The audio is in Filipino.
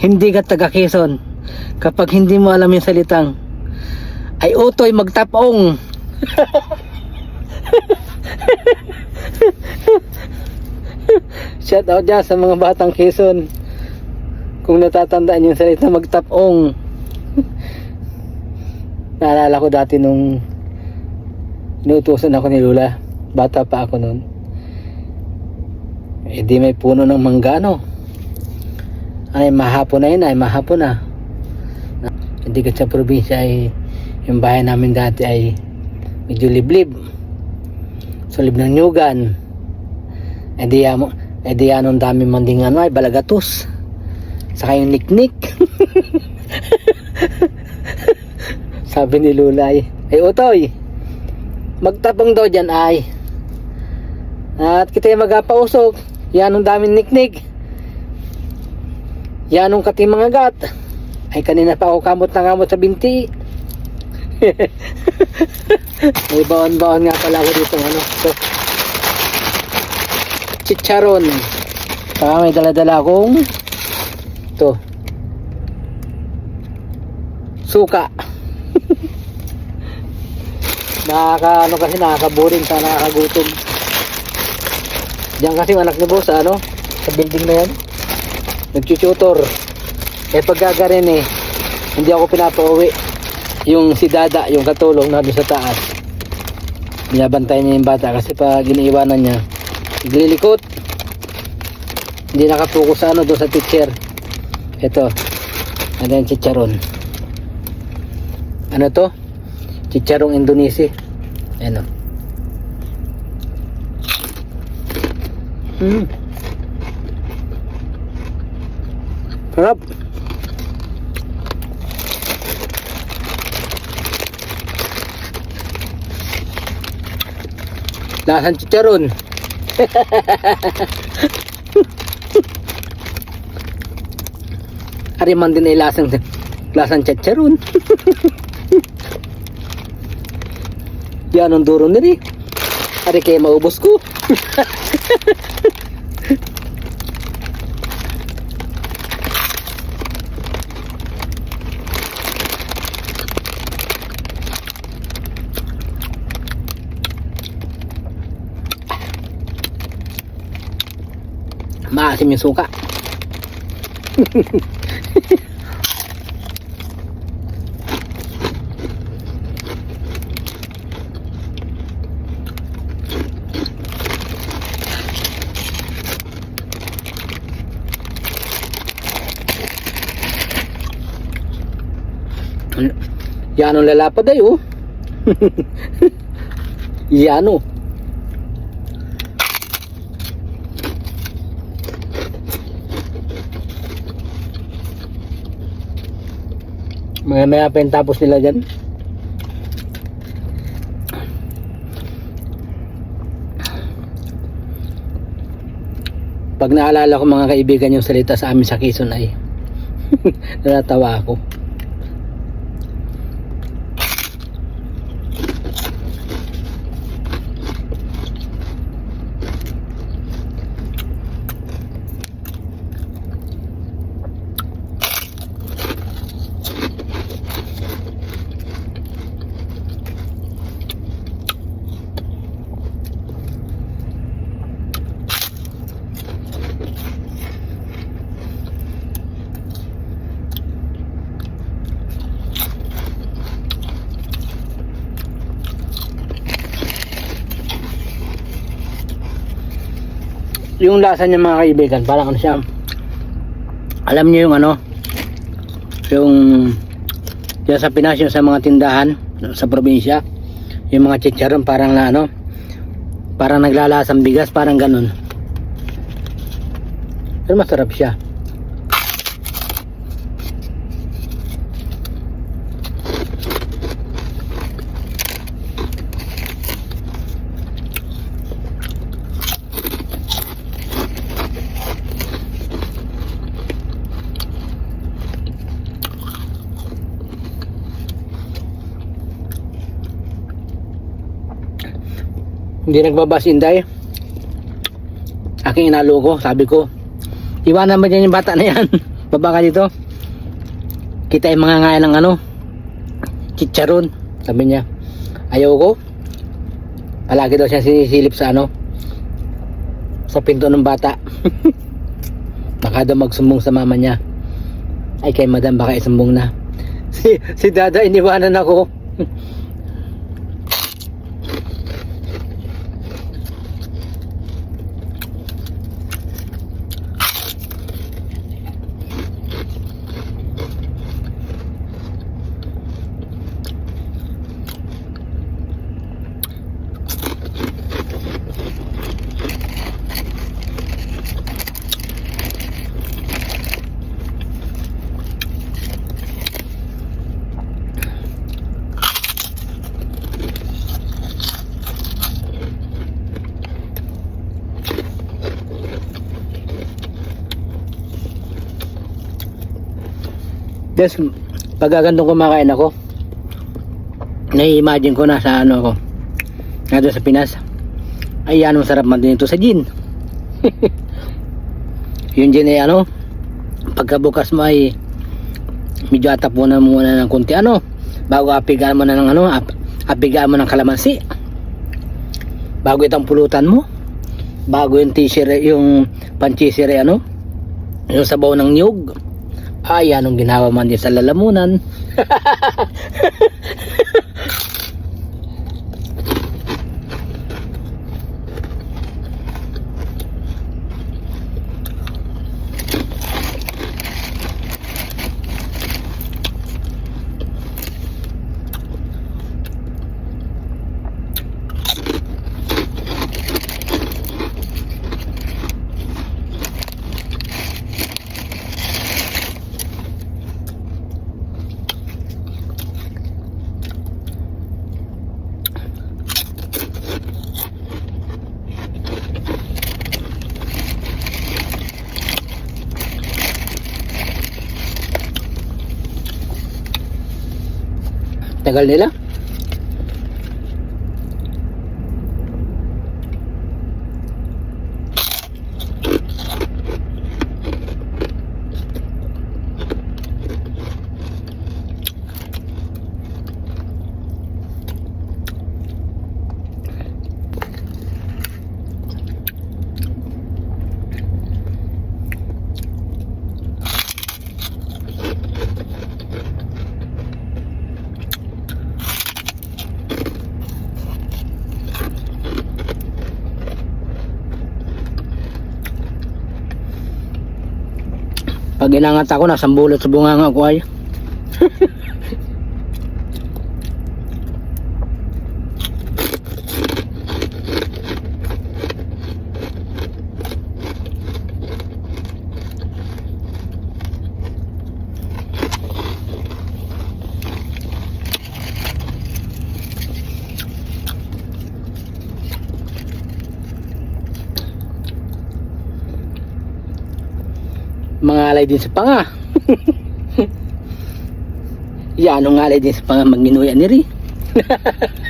hindi ka taga Quezon, kapag hindi mo alam yung salitang, ay utoy magtapong. Shout out dyan sa mga batang Quezon. Kung natatandaan yung salita magtapong. Naalala ko dati nung inutusan ako ni Lula. Bata pa ako noon. Eh di may puno ng manggano. Ay mahapon na yun ay mahapon na. Hindi ka sa probinsya ay yung bahay namin dati ay medyo liblib. Sa lib ng nyugan. Eh di mo eh di anong dami manding ano ay balagatos. Saka yung niknik. Sabi ni Lulay, ay utoy, magtapang daw dyan ay. At kita yung magapausok, yan ang daming niknik. Yan ang kating mga gat. Ay kanina pa ako kamot na kamot sa binti. May baon-baon nga pala ako dito ano. So, chicharon. Saka may dala-dala akong to. Suka. nakaka ano kasi nakaka-boring sa nakakagutom. Diyan kasi yung anak ni boss ano, sa building na yan. Nagtututor. Eh pagkagarin eh, hindi ako pinapauwi. Yung si Dada, yung katulong na doon sa taas. Binabantay niya yung bata kasi pag iniiwanan niya, naglilikot. Hindi nakatuko sa ano doon sa teacher. Ito. Ano yung chicharon? Ano to? Chicharong Indonesia. Ano? Hmm. Sarap. Lasang chicharon. Ari man din ay lasang lasang chicharon. Yan ang duro nila. Ari kaya maubos ko. Maasim yung suka. Yan ang lalapad ay oh. Yan oh. Maya maya pa nila dyan. Pag naalala ko mga kaibigan yung salita sa amin sa Quezon ay natatawa ako. Yung lasa niya mga kaibigan parang ano siya alam niyo yung ano yung yan sa Pinas yung sa mga tindahan sa probinsya yung mga chicharon parang na ano parang naglalasang bigas parang ganun. Pero masarap siya hindi nagbabas inday aking inalo ko sabi ko iwanan ba dyan yung bata na yan baba ka dito. Kita yung mga ngayon ng ano, chicharon. Sabi niya, ayaw ko. Palagi daw siya sinisilip sa ano, sa pinto ng bata. baka daw magsumbong sa mama niya. Ay kay madam baka isumbong na. Si, si dada iniwanan ako. Yes, pag gantong kumakain ako, nai-imagine ko na sa ano ako, doon sa Pinas. Ay, anong sarap man din ito sa gin. yung gin ay ano, pagkabukas mo ay medyo atap muna muna ng kunti ano, bago apigaan mo na ng ano, ap, apigaan mo ng kalamansi. Bago itang pulutan mo, bago yung t-shirt, yung panchisire ano, yung sabaw ng niyog. Ay, anong ginawa man din sa lalamunan. Tagal nila. Pag inangat ako, nasambulot sa bunganga ko ay. mga alay din sa panga. Yan, ang alay din sa panga maginuya ni Ri.